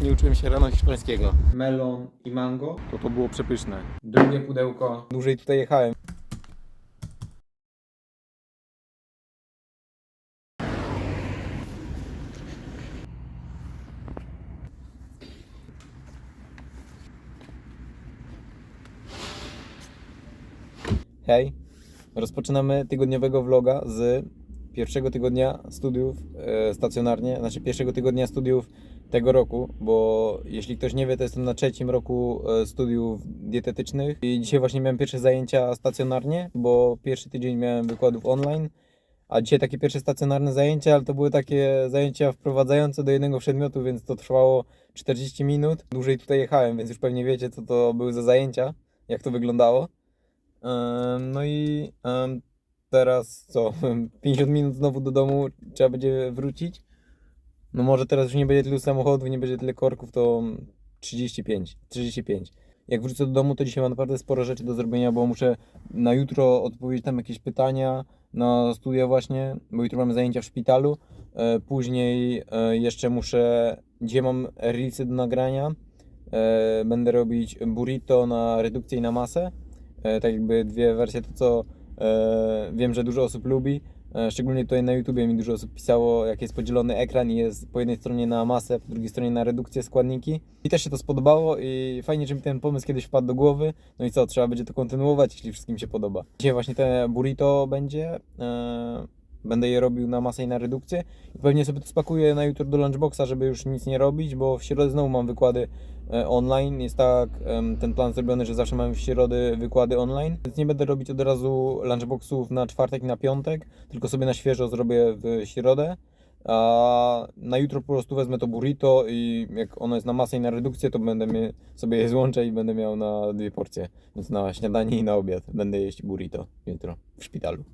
Nie uczyłem się rano hiszpańskiego. melon i mango. To to było przepyszne. Drugie pudełko. Dłużej tutaj jechałem. Hej, rozpoczynamy tygodniowego vloga z pierwszego tygodnia studiów e, stacjonarnie, znaczy pierwszego tygodnia studiów tego roku, bo jeśli ktoś nie wie, to jestem na trzecim roku e, studiów dietetycznych i dzisiaj właśnie miałem pierwsze zajęcia stacjonarnie, bo pierwszy tydzień miałem wykładów online, a dzisiaj takie pierwsze stacjonarne zajęcia, ale to były takie zajęcia wprowadzające do jednego przedmiotu, więc to trwało 40 minut. Dłużej tutaj jechałem, więc już pewnie wiecie, co to były za zajęcia, jak to wyglądało. No i teraz co? 50 minut znowu do domu trzeba będzie wrócić. No może teraz już nie będzie tylu samochodów, nie będzie tyle korków, to 35, 35. Jak wrócę do domu, to dzisiaj mam naprawdę sporo rzeczy do zrobienia, bo muszę na jutro odpowiedzieć tam jakieś pytania na studia właśnie, bo jutro mamy zajęcia w szpitalu. E, Później e, jeszcze muszę, dzisiaj mam reelsy do nagrania. E, Będę robić burrito na redukcję i na masę. Tak jakby dwie wersje, to co wiem, że dużo osób lubi. E, Szczególnie tutaj na YouTubie mi dużo osób pisało, jak jest podzielony ekran i jest po jednej stronie na masę, po drugiej stronie na redukcję składniki. I też się to spodobało i fajnie, że mi ten pomysł kiedyś wpadł do głowy. No i co, trzeba będzie to kontynuować, jeśli wszystkim się podoba. Dzisiaj właśnie te burrito będzie. E, Będę je robił na masę i na redukcję. I pewnie sobie to spakuję na jutro do lunchboxa, żeby już nic nie robić, bo w środę znowu mam wykłady online. Jest tak ten plan zrobiony, że zawsze mamy w środę wykłady online. Więc nie będę robić od razu lunchboxów na czwartek i na piątek, tylko sobie na świeżo zrobię w środę. A na jutro po prostu wezmę to burrito i jak ono jest na masę i na redukcję, to będę sobie je złączę i będę miał na dwie porcje. Więc na śniadanie i na obiad będę jeść burrito jutro w szpitalu.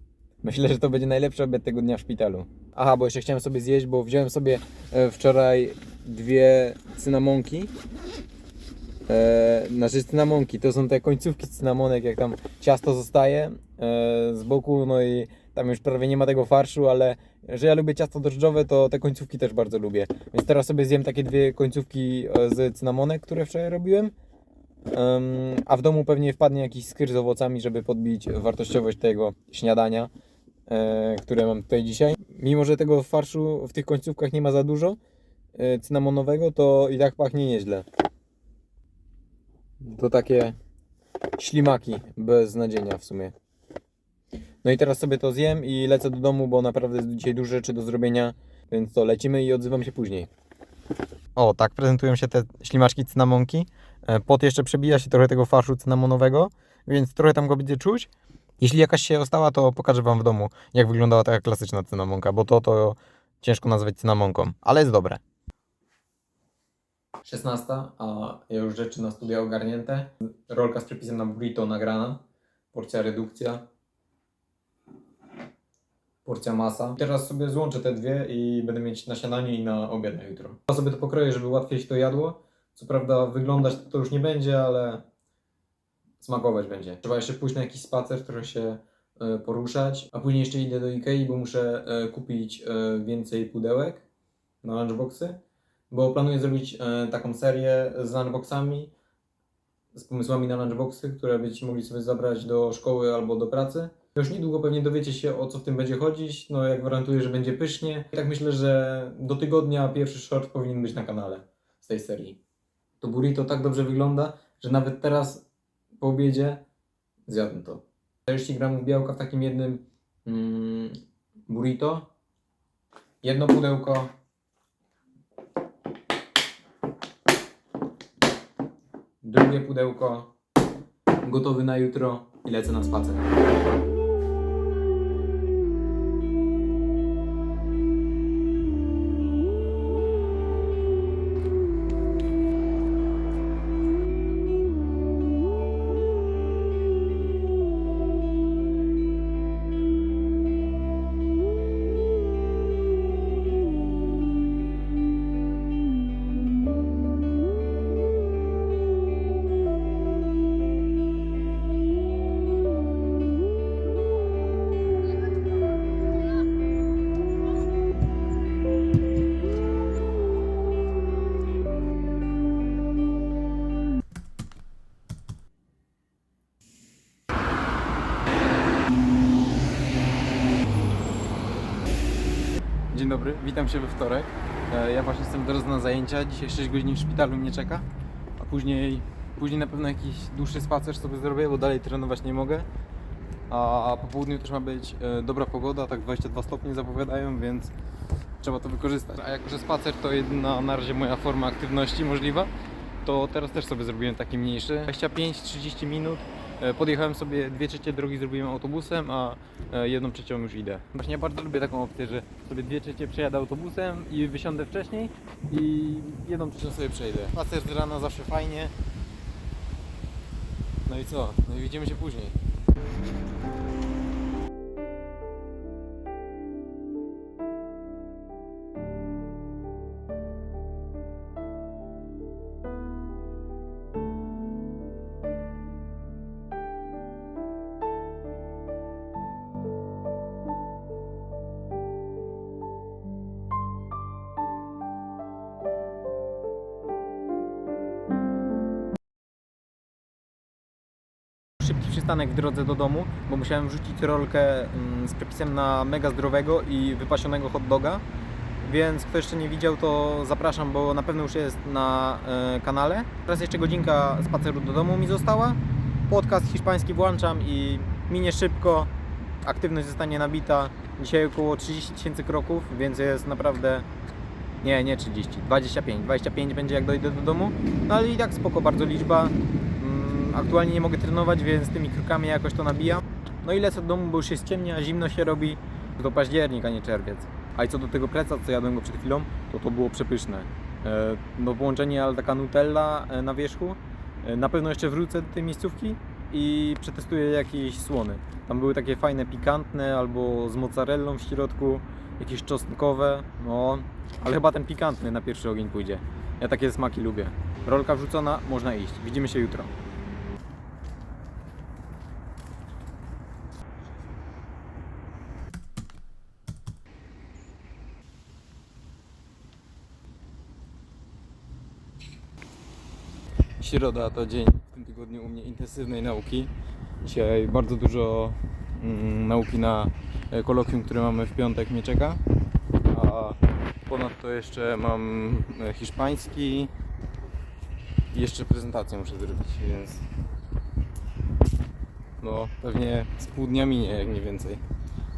Myślę, że to będzie najlepszy obiad tego dnia w szpitalu. Aha, bo jeszcze chciałem sobie zjeść, bo wziąłem sobie e, wczoraj dwie cynamonki. E, znaczy cynamonki, to są te końcówki cynamonek, jak tam ciasto zostaje e, z boku, no i tam już prawie nie ma tego farszu, ale że ja lubię ciasto drożdżowe, to te końcówki też bardzo lubię. Więc teraz sobie zjem takie dwie końcówki e, z cynamonek, które wczoraj robiłem. Em, a w domu pewnie wpadnie jakiś skyr z owocami, żeby podbić wartościowość tego śniadania, e, które mam tutaj dzisiaj. Mimo, że tego farszu w tych końcówkach nie ma za dużo cynamonowego, to i tak pachnie nieźle. To takie ślimaki bez nadzienia w sumie. No i teraz sobie to zjem i lecę do domu, bo naprawdę jest dzisiaj dużo rzeczy do zrobienia, więc to lecimy i odzywam się później. O, tak prezentują się te ślimaczki cynamonki. E, Pot jeszcze przebija się trochę tego farszu cynamonowego, więc trochę tam go będzie czuć. Jeśli jakaś się ostała, to pokażę Wam w domu, jak wyglądała taka klasyczna cynamonka, bo to to ciężko nazwać cynamonką, ale jest dobre. 16, a ja już rzeczy na studia ogarnięte. Rolka z przepisem na burrito nagrana. Porcja redukcja. Porcja masa. Teraz sobie złączę te dwie i będę mieć na śniadanie i na obiad na jutro. Ja sobie to pokroję, żeby łatwiej się to jadło. Co prawda wyglądać to już nie będzie, ale smakować będzie. Trzeba jeszcze pójść na jakiś spacer, trochę się e, poruszać, a później jeszcze idę do Ikei, bo muszę e, kupić e, więcej pudełek na lunchboxy, bo planuję zrobić e, taką serię z lunchboxami, z pomysłami na lunchboxy, które będziecie mogli sobie zabrać do szkoły albo do pracy. Już niedługo pewnie dowiecie się o co w tym będzie chodzić, no jak gwarantuję, że będzie pysznie. I tak myślę, że do tygodnia pierwszy short powinien być na kanale z tej serii. To burrito tak dobrze wygląda, że nawet teraz po obiedzie zjadłem to. 40 gramów białka w takim jednym mm, burrito. Jedno pudełko. Drugie pudełko. Gotowy na jutro i lecę na spacer. Dobry, witam się we wtorek. E, Ja właśnie jestem teraz na zajęcia. Dzisiaj 6 godzin w szpitalu mnie czeka, a później, później na pewno jakiś dłuższy spacer sobie zrobię, bo dalej trenować nie mogę. A po południu też ma być e, dobra pogoda, tak 22 stopnie zapowiadają, więc trzeba to wykorzystać. A jako, że spacer to jedyna na razie moja forma aktywności możliwa, to teraz też sobie zrobiłem taki mniejszy. 25-30 minut. E, Podjechałem sobie dwie trzecie drogi zrobiłem autobusem, a e, jedną trzecią już idę. Właśnie ja bardzo lubię taką opcję, że sobie dwie trzecie przejadę autobusem i wysiądę wcześniej i jedną trzecią sobie przejdę. Spacer z rana zawsze fajnie. No i co? No i widzimy się później. Przystanek w drodze do domu, bo musiałem wrzucić rolkę mm, z przepisem na mega zdrowego i wypasionego hot doga. Więc kto jeszcze nie widział, to zapraszam, bo na pewno już jest na e, kanale. Teraz jeszcze godzinka spaceru do domu mi została. Podcast hiszpański włączam i minie szybko. Aktywność zostanie nabita. Dzisiaj około 30 tysięcy kroków, więc jest naprawdę. Nie, nie 30, 25. 25 będzie jak dojdę do domu. No ale i tak spoko, bardzo liczba. Aktualnie nie mogę trenować, więc tymi krokami jakoś to nabijam. No i lecę do domu, bo już jest ciemnie, a zimno się robi. To październik, a nie czerwiec. A i co do tego pleca, co jadłem go przed chwilą, to to było przepyszne. E, No połączenie, ale taka nutella e, na wierzchu. E, Na pewno jeszcze wrócę do tej miejscówki i przetestuję jakieś słony. Tam były takie fajne, pikantne, albo z mozzarellą w środku, jakieś czosnkowe, no, ale chyba ten pikantny na pierwszy ogień pójdzie. Ja takie smaki lubię. Rolka wrzucona, można iść. Widzimy się jutro. Środa to dzień w tym tygodniu u mnie intensywnej nauki. Dzisiaj bardzo dużo mm, nauki na e, kolokwium, które mamy w piątek mnie czeka. A ponadto jeszcze mam e, hiszpański i jeszcze prezentację muszę zrobić, więc no pewnie z pół dnia minie, jak nie więcej.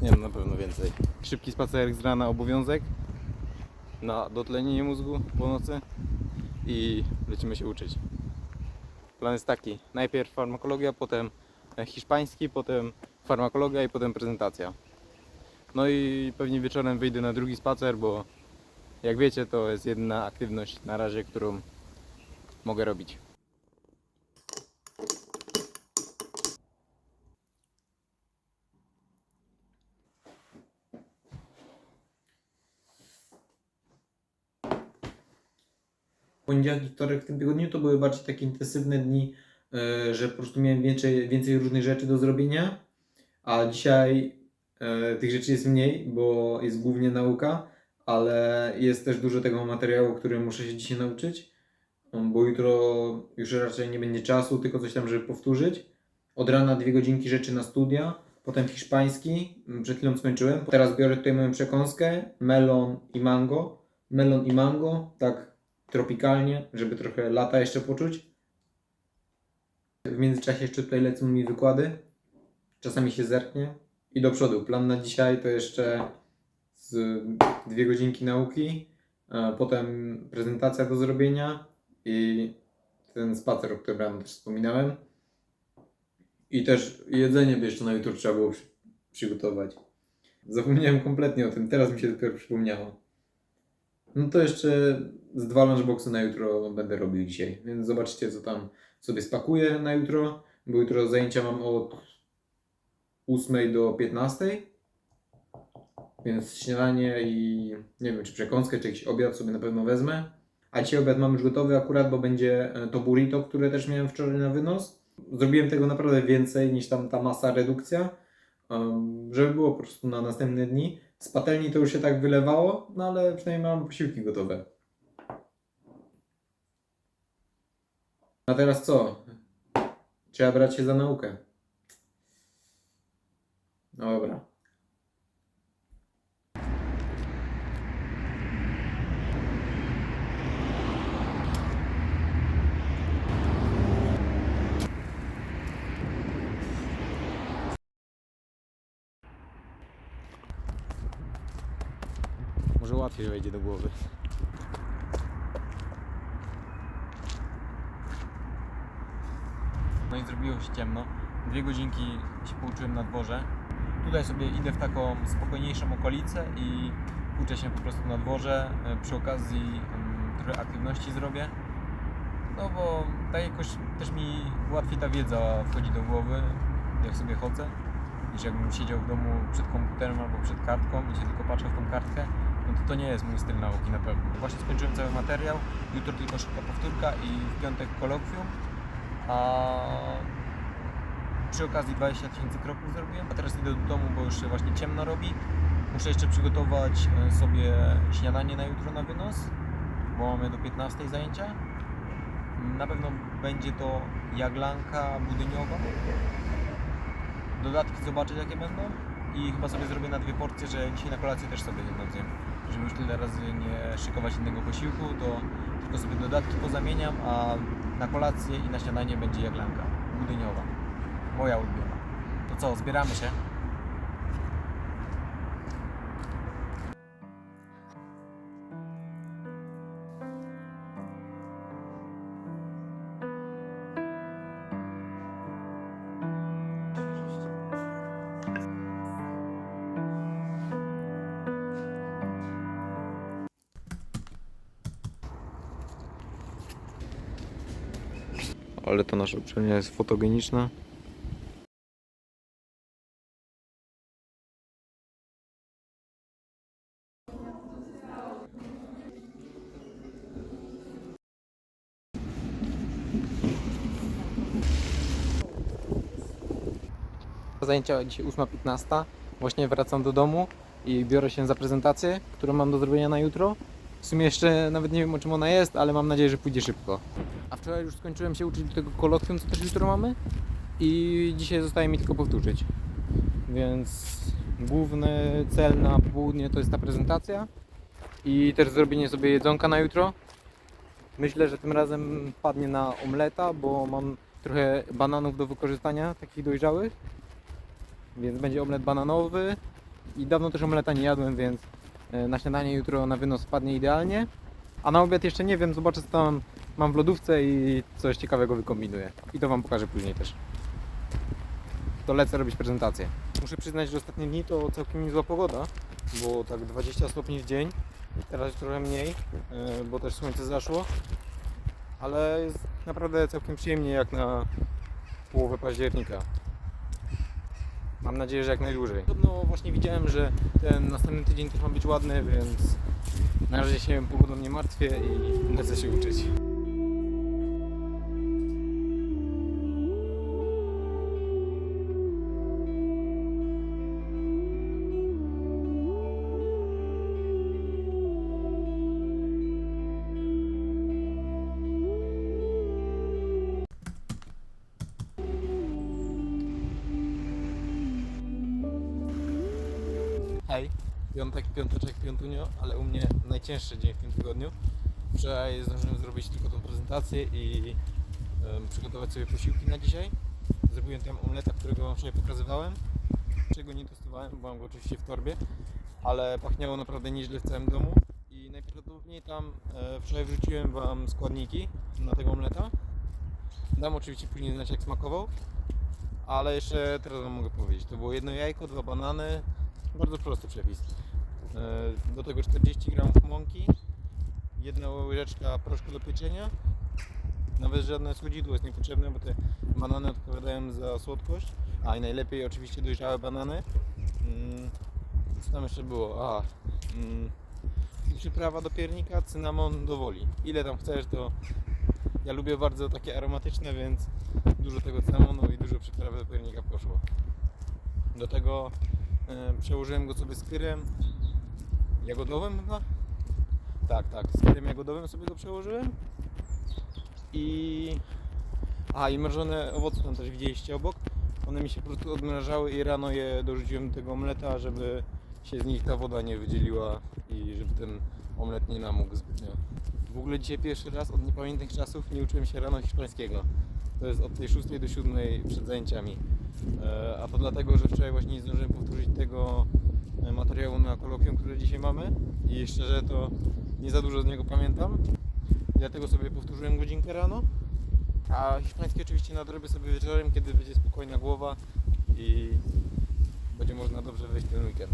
Nie wiem, na pewno więcej. Szybki spacerek z rana obowiązek na dotlenienie mózgu po nocy i lecimy się uczyć. Plan jest taki, najpierw farmakologia, potem e, hiszpański, potem farmakologia i potem prezentacja. No i pewnie wieczorem wyjdę na drugi spacer, bo jak wiecie to jest jedyna aktywność na razie, którą mogę robić. Poniedziałek i wtorek w tym tygodniu to były bardziej takie intensywne dni, e, że po prostu miałem więcej, więcej różnych rzeczy do zrobienia, a dzisiaj e, tych rzeczy jest mniej, bo jest głównie nauka, ale jest też dużo tego materiału, który muszę się dzisiaj nauczyć, um, bo jutro już raczej nie będzie czasu, tylko coś tam, żeby powtórzyć. Od rana dwie godzinki rzeczy na studia, potem hiszpański, m, przed chwilą skończyłem. Teraz biorę tutaj moją przekąskę, melon i mango. Melon i mango, tak tropikalnie, żeby trochę lata jeszcze poczuć. W międzyczasie jeszcze tutaj lecą mi wykłady. Czasami się zerknie. I do przodu. Plan na dzisiaj to jeszcze dwie godzinki nauki, potem prezentacja do zrobienia i ten spacer, o którym też wspominałem. I też jedzenie by jeszcze na jutro trzeba było przy- przygotować. Zapomniałem kompletnie o tym, teraz mi się dopiero przypomniało. No to jeszcze z dwa lunchboxy na jutro będę robił dzisiaj, więc zobaczcie co tam sobie spakuję na jutro, bo jutro zajęcia mam od 8 do 15, więc śniadanie i nie wiem czy przekąskę, czy jakiś obiad sobie na pewno wezmę. A dzisiaj obiad mam już gotowy akurat, bo będzie e, to burrito, które też miałem wczoraj na wynos. Zrobiłem tego naprawdę więcej niż tam ta masa redukcja, żeby było po prostu na następne dni. Z patelni to już się tak wylewało, no ale przynajmniej mam posiłki gotowe. A teraz co? Trzeba brać się za naukę. Dobra. Może łatwiej wejdzie do głowy. No i zrobiło się ciemno. Dwie godzinki się pouczyłem na dworze. Tutaj sobie idę w taką spokojniejszą okolicę i uczę się po prostu na dworze. E, Przy okazji mm, trochę aktywności zrobię. No bo tak jakoś też mi łatwiej ta wiedza wchodzi do głowy, jak sobie chodzę, niż jakbym siedział w domu przed komputerem albo przed kartką i się tylko patrzał w tą kartkę. No to to nie jest mój styl nauki na pewno. Właśnie skończyłem cały materiał, jutro tylko szybka powtórka i w piątek kolokwium, a przy okazji 20 tysięcy kroków zrobiłem, a teraz idę do domu, bo już się właśnie ciemno robi. Muszę jeszcze przygotować e, sobie śniadanie na jutro na wynos, bo mamy do 15 zajęcia. Na pewno będzie to jaglanka budyniowa. Dodatki zobaczyć jakie będą i chyba sobie zrobię na dwie porcje, że dzisiaj na kolację też sobie jedno zjem. Żeby już tyle razy nie szykować innego posiłku, to tylko sobie dodatki pozamieniam, a na kolację i na śniadanie będzie jaglanka budyniowa. Moja ulubiona. To co, zbieramy się? Ale ta nasza uczelnia jest fotogeniczna. Zajęcia dzisiaj 8.15. Właśnie wracam do domu i biorę się za prezentację, którą mam do zrobienia na jutro. W sumie jeszcze nawet nie wiem o czym ona jest, ale mam nadzieję, że pójdzie szybko. A wczoraj już skończyłem się uczyć do tego kolokwium, co też jutro mamy. I dzisiaj zostaje mi tylko powtórzyć. Więc główny cel na południe to jest ta prezentacja i też zrobienie sobie jedzonka na jutro. Myślę, że tym razem padnie na omleta, bo mam trochę bananów do wykorzystania, takich dojrzałych. Więc będzie omlet bananowy. I dawno też omleta nie jadłem, więc e, na śniadanie jutro na wynos padnie idealnie. A na obiad jeszcze nie wiem, zobaczę co tam mam w lodówce i coś ciekawego wykombinuję. I to Wam pokażę później też. To lecę robić prezentację. Muszę przyznać, że ostatnie dni to całkiem niezła pogoda, bo tak 20 stopni w dzień. Teraz trochę mniej, e, bo też słońce zaszło. Ale jest naprawdę całkiem przyjemnie jak na połowę października. Mam nadzieję, że jak najdłużej. Podobno właśnie widziałem, że ten następny tydzień też ma być ładny, więc na razie się pogodą nie martwię i lecę się uczyć. Piątek, piąteczek, piątunio, ale u mnie najcięższy dzień w tym tygodniu. Wczoraj zdążyłem zrobić tylko tą prezentację i em, przygotować sobie posiłki na dzisiaj. Zrobiłem tam omleta, którego wam wczoraj pokazywałem. Czego nie testowałem, bo mam go oczywiście w torbie, ale pachniało naprawdę nieźle w całym domu. I najprawdopodobniej tam e, wczoraj wrzuciłem wam składniki na tego omleta. Dam oczywiście później znać jak smakował. Ale jeszcze teraz wam mogę powiedzieć. To było jedno jajko, dwa banany, bardzo prosty przepis. E, Do tego 40 g mąki, jedna łyżeczka proszku do pieczenia. Nawet żadne słodzidło jest niepotrzebne, bo te banany odpowiadają za słodkość. A i najlepiej oczywiście dojrzałe banany. Mm, Co tam jeszcze było? A, mm, przyprawa do piernika, cynamon do woli. Ile tam chcesz, to ja lubię bardzo takie aromatyczne, więc dużo tego cynamonu i dużo przyprawy do piernika poszło. Do tego przełożyłem go sobie skyrem jagodowym chyba? Tak, tak, skyrem jagodowym sobie go przełożyłem. I... A, i mrożone owoce tam też widzieliście obok. One mi się po prostu odmrażały i rano je dorzuciłem do tego omleta, żeby się z nich ta woda nie wydzieliła i żeby ten omlet nie namógł zbytnio. W ogóle dzisiaj pierwszy raz od niepamiętnych czasów nie uczyłem się rano hiszpańskiego. To jest od tej 6 do 7 przed zajęciami. E, A to dlatego, że wczoraj właśnie nie zdążyłem powtórzyć tego e, materiału na kolokwium, które dzisiaj mamy i szczerze to nie za dużo z niego pamiętam. Dlatego sobie powtórzyłem godzinkę rano. A hiszpański oczywiście nadrobię sobie wieczorem, kiedy będzie spokojna głowa i będzie można dobrze wejść ten weekend.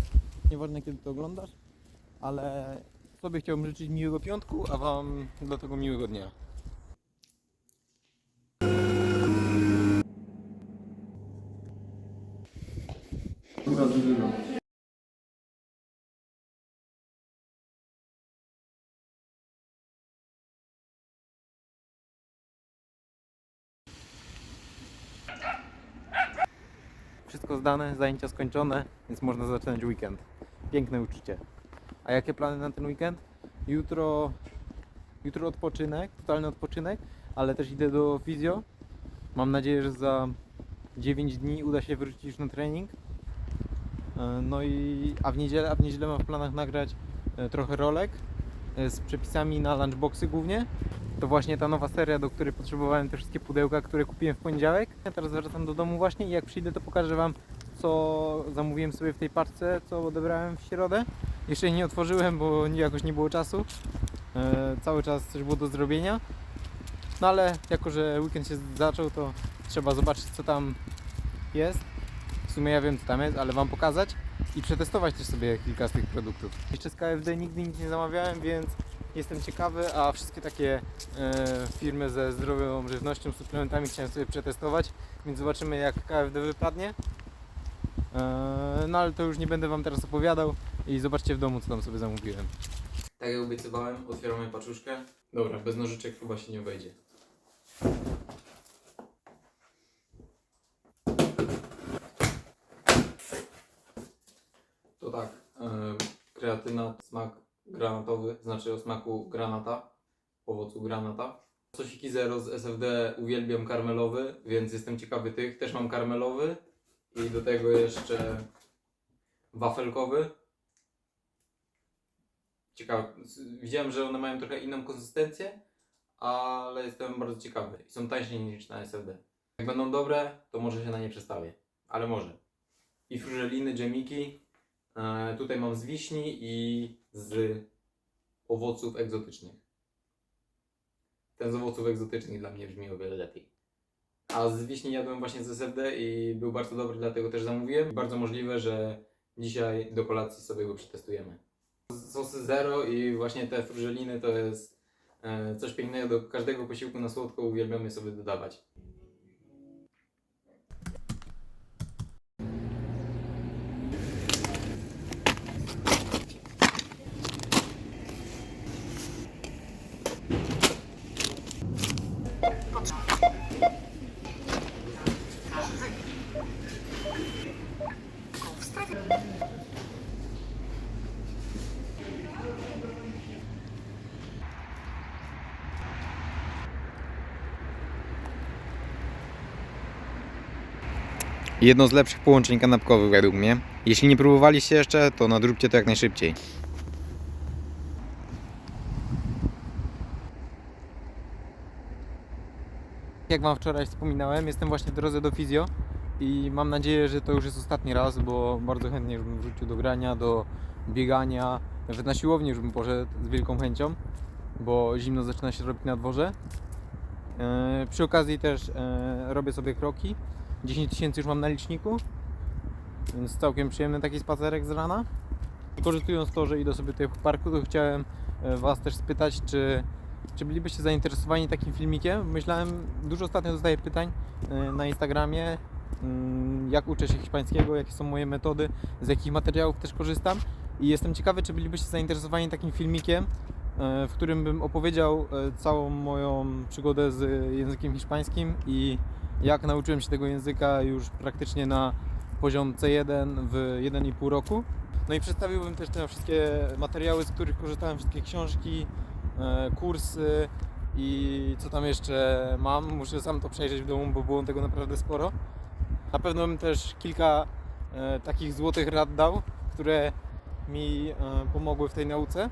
Nieważne kiedy to oglądasz, ale sobie chciałbym życzyć miłego piątku, a Wam do tego miłego dnia. Wszystko zdane, zajęcia skończone, więc można zaczynać weekend. Piękne uczucie. A jakie plany na ten weekend? Jutro, jutro odpoczynek, totalny odpoczynek, ale też idę do fizjo. Mam nadzieję, że za 9 dni uda się wrócić na trening. E, No i a w niedzielę, a w niedzielę mam w planach nagrać e, trochę rolek e, z przepisami na lunchboxy głównie. To właśnie ta nowa seria, do której potrzebowałem te wszystkie pudełka, które kupiłem w poniedziałek. Ja teraz wracam do domu właśnie i jak przyjdę to pokażę Wam co zamówiłem sobie w tej paczce, co odebrałem w środę. Jeszcze jej nie otworzyłem, bo jakoś nie było czasu. Cały czas coś było do zrobienia. No ale jako, że weekend się zaczął, to trzeba zobaczyć co tam jest. Sumie ja wiem co tam jest, ale Wam pokazać i przetestować też sobie kilka z tych produktów. Jeszcze z KFD nigdy nic nie zamawiałem, więc jestem ciekawy, a wszystkie takie e, firmy ze zdrowią żywnością, suplementami chciałem sobie przetestować, więc zobaczymy jak KFD wypadnie. E, no ale to już nie będę Wam teraz opowiadał i zobaczcie w domu co tam sobie zamówiłem. Tak jak obiecywałem, otwieramy paczuszkę. Dobra, bez nożyczek chyba się nie obejdzie. To tak, e, kreatyna, smak granatowy, znaczy o smaku granata, owocu granata. Sosiki zero z SFD uwielbiam karmelowy, więc jestem ciekawy tych. Też mam karmelowy i do tego jeszcze wafelkowy. Ciekawe. Widziałem, że one mają trochę inną konsystencję, ale jestem bardzo ciekawy. I są tańsze niż na SFD. Jak będą dobre, to może się na nie przestawię. Ale może. I frużeliny, dżemiki. E, tutaj mam z wiśni i z owoców egzotycznych. Ten z owoców egzotycznych dla mnie brzmi o wiele lepiej. A z wiśni jadłem właśnie z SFD i był bardzo dobry, dlatego też zamówiłem. Bardzo możliwe, że dzisiaj do kolacji sobie go przetestujemy. Sosy zero i właśnie te frużeliny to jest e, coś pięknego do każdego posiłku na słodko uwielbiamy sobie dodawać. Jedno z lepszych połączeń kanapkowych według mnie. Jeśli nie próbowaliście jeszcze, to nadróbcie to jak najszybciej. Jak Wam wczoraj wspominałem, jestem właśnie w drodze do fizjo i mam nadzieję, że to już jest ostatni raz, bo bardzo chętnie bym wrócił do grania, do biegania, nawet na siłownię już bym poszedł z wielką chęcią, bo zimno zaczyna się robić na dworze. E, przy okazji też e, robię sobie kroki. 10 tysięcy już mam na liczniku, więc całkiem przyjemny taki spacerek z rana. Wykorzystując to, że idę sobie tutaj po parku, to chciałem e, Was też spytać, czy, czy bylibyście zainteresowani takim filmikiem? Myślałem, dużo ostatnio dostaję pytań e, na Instagramie, mm, jak uczę się hiszpańskiego, jakie są moje metody, z jakich materiałów też korzystam. I jestem ciekawy, czy bylibyście zainteresowani takim filmikiem, e, w którym bym opowiedział całą moją przygodę z językiem hiszpańskim i jak nauczyłem się tego języka już praktycznie na poziom C1 w 1,5 roku. No i przedstawiłbym też te wszystkie materiały, z których korzystałem, wszystkie książki, e, kursy i co tam jeszcze mam. Muszę sam to przejrzeć w domu, bo było tego naprawdę sporo. Na pewno bym też kilka e, takich złotych rad dał, które mi e, pomogły w tej nauce.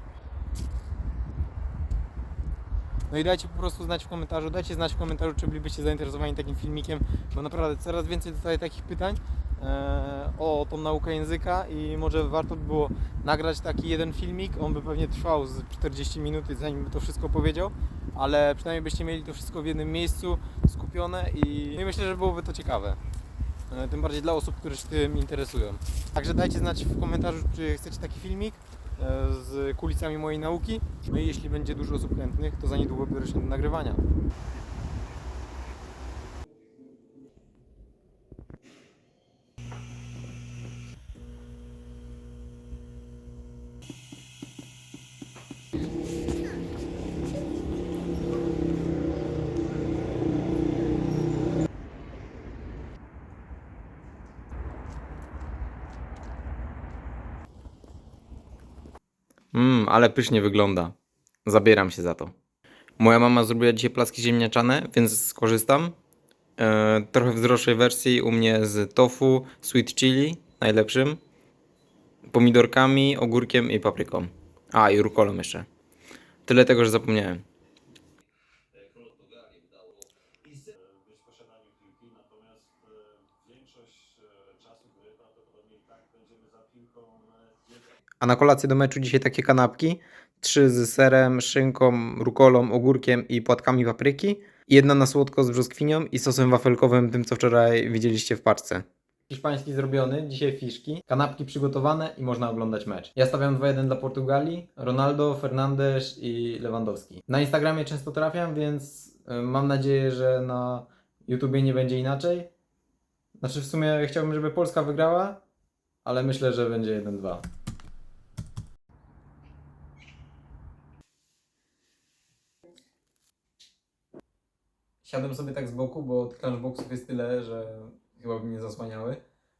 No i dajcie po prostu znać w komentarzu, dajcie znać w komentarzu, czy bylibyście zainteresowani takim filmikiem, bo naprawdę coraz więcej dostaję takich pytań e, o tą naukę języka i może warto by było nagrać taki jeden filmik. On by pewnie trwał z 40 minut, zanim by to wszystko powiedział, ale przynajmniej byście mieli to wszystko w jednym miejscu skupione i, no i myślę, że byłoby to ciekawe. E, Tym bardziej dla osób, które się tym interesują. Także dajcie znać w komentarzu, czy chcecie taki filmik z kulisami mojej nauki. No i jeśli będzie dużo osób chętnych, to za niedługo biorę się do nagrywania. Ale pysznie wygląda. Zabieram się za to. Moja mama zrobiła dzisiaj placki ziemniaczane, więc skorzystam. E, trochę w zdrowszej wersji u mnie z tofu, sweet chili, najlepszym. Pomidorkami, ogórkiem i papryką. A, i rukolą jeszcze. Tyle tego, że zapomniałem. być w posiadaniu piłki, natomiast e, większość e, czasu gry prawdopodobnie i tak będziemy za piłką e, jednak A na kolację do meczu dzisiaj takie kanapki. Trzy z serem, szynką, rukolą, ogórkiem i płatkami papryki. Jedna na słodko z brzoskwinią i sosem wafelkowym, tym co wczoraj widzieliście w paczce. Hiszpański zrobiony, dzisiaj fiszki, kanapki przygotowane i można oglądać mecz. Ja stawiam 2-1 dla Portugalii, Ronaldo, Fernandes i Lewandowski. Na Instagramie często trafiam, więc y, mam nadzieję, że na YouTubie nie będzie inaczej. Znaczy w sumie chciałbym, żeby Polska wygrała, ale myślę, że będzie 1-2. Siadłem sobie tak z boku, bo tych lunchboxów jest tyle, że chyba by mnie zasłaniały.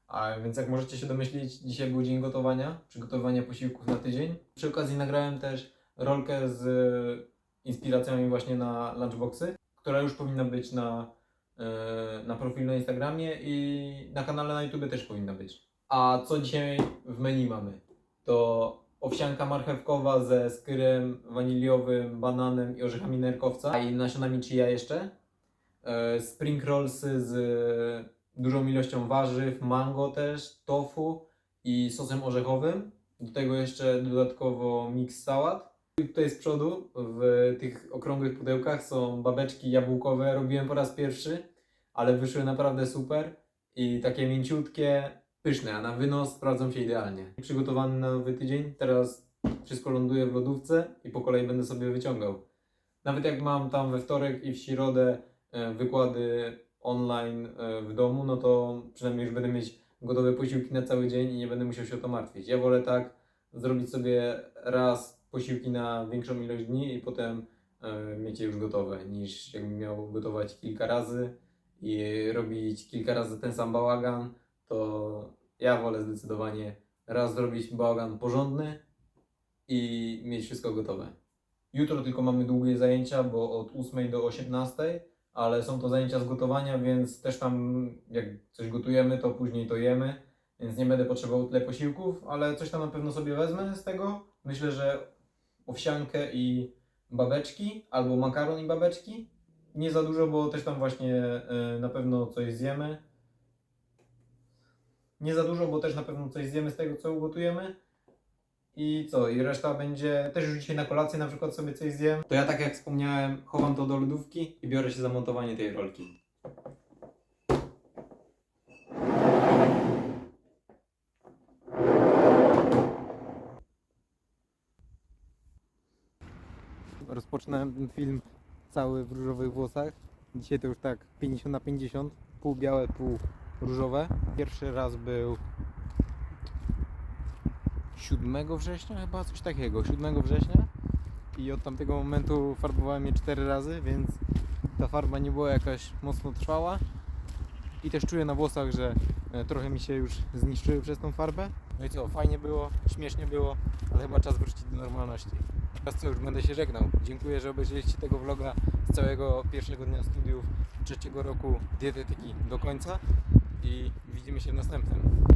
A więc jak możecie się domyślić, dzisiaj był dzień gotowania, przygotowania posiłków na tydzień. Przy okazji nagrałem też rolkę z inspiracjami właśnie na lunchboxy, która już powinna być na, e, na profilu na Instagramie i na kanale na YouTube też powinna być. A co dzisiaj w menu mamy? To owsianka marchewkowa ze skyrem waniliowym, bananem i orzechami nerkowca, i nasionami chia jeszcze. E, Spring rollsy z dużą ilością warzyw, mango też, tofu i sosem orzechowym. Do tego jeszcze dodatkowo mix sałat. I tutaj z przodu w tych okrągłych pudełkach są babeczki jabłkowe. Robiłem po raz pierwszy, ale wyszły naprawdę super i takie mięciutkie, pyszne, a na wynos sprawdzą się idealnie. Przygotowany na nowy tydzień, teraz wszystko ląduje w lodówce i po kolei będę sobie wyciągał. Nawet jak mam tam we wtorek i w środę e, wykłady online e, w domu, no to przynajmniej już będę mieć gotowe posiłki na cały dzień i nie będę musiał się o to martwić. Ja wolę tak zrobić sobie raz posiłki na większą ilość dni i potem e, mieć je już gotowe, niż jakbym miał gotować kilka razy i robić kilka razy ten sam bałagan, to ja wolę zdecydowanie raz zrobić bałagan porządny i mieć wszystko gotowe. Jutro tylko mamy długie zajęcia, bo od 8 do 18, ale są to zajęcia z gotowania, więc też tam jak coś gotujemy, to później to jemy, więc nie będę potrzebował tyle posiłków, ale coś tam na pewno sobie wezmę z tego. Myślę, że owsiankę i babeczki, albo makaron i babeczki. Nie za dużo, bo też tam właśnie y, na pewno coś zjemy. Nie za dużo, bo też na pewno coś zjemy z tego, co ugotujemy. I co? I reszta będzie też już dzisiaj na kolację na przykład sobie coś zjem. To ja tak jak wspomniałem, chowam to do lodówki i biorę się za montowanie tej rolki. Rozpoczynałem ten film cały w różowych włosach. Dzisiaj to już tak 50 na 50, pół białe, pół różowe. Pierwszy raz był 7 września chyba, coś takiego, 7 września i od tamtego momentu farbowałem je 4 razy, więc ta farba nie była jakaś mocno trwała i też czuję na włosach, że e, trochę mi się już zniszczyły przez tą farbę. No i co, fajnie było, śmiesznie było, ale chyba czas wrócić do normalności. Teraz co, już będę się żegnał. Dziękuję, że obejrzeliście tego vloga z całego pierwszego dnia studiów trzeciego roku dietetyki do końca i widzimy się w następnym.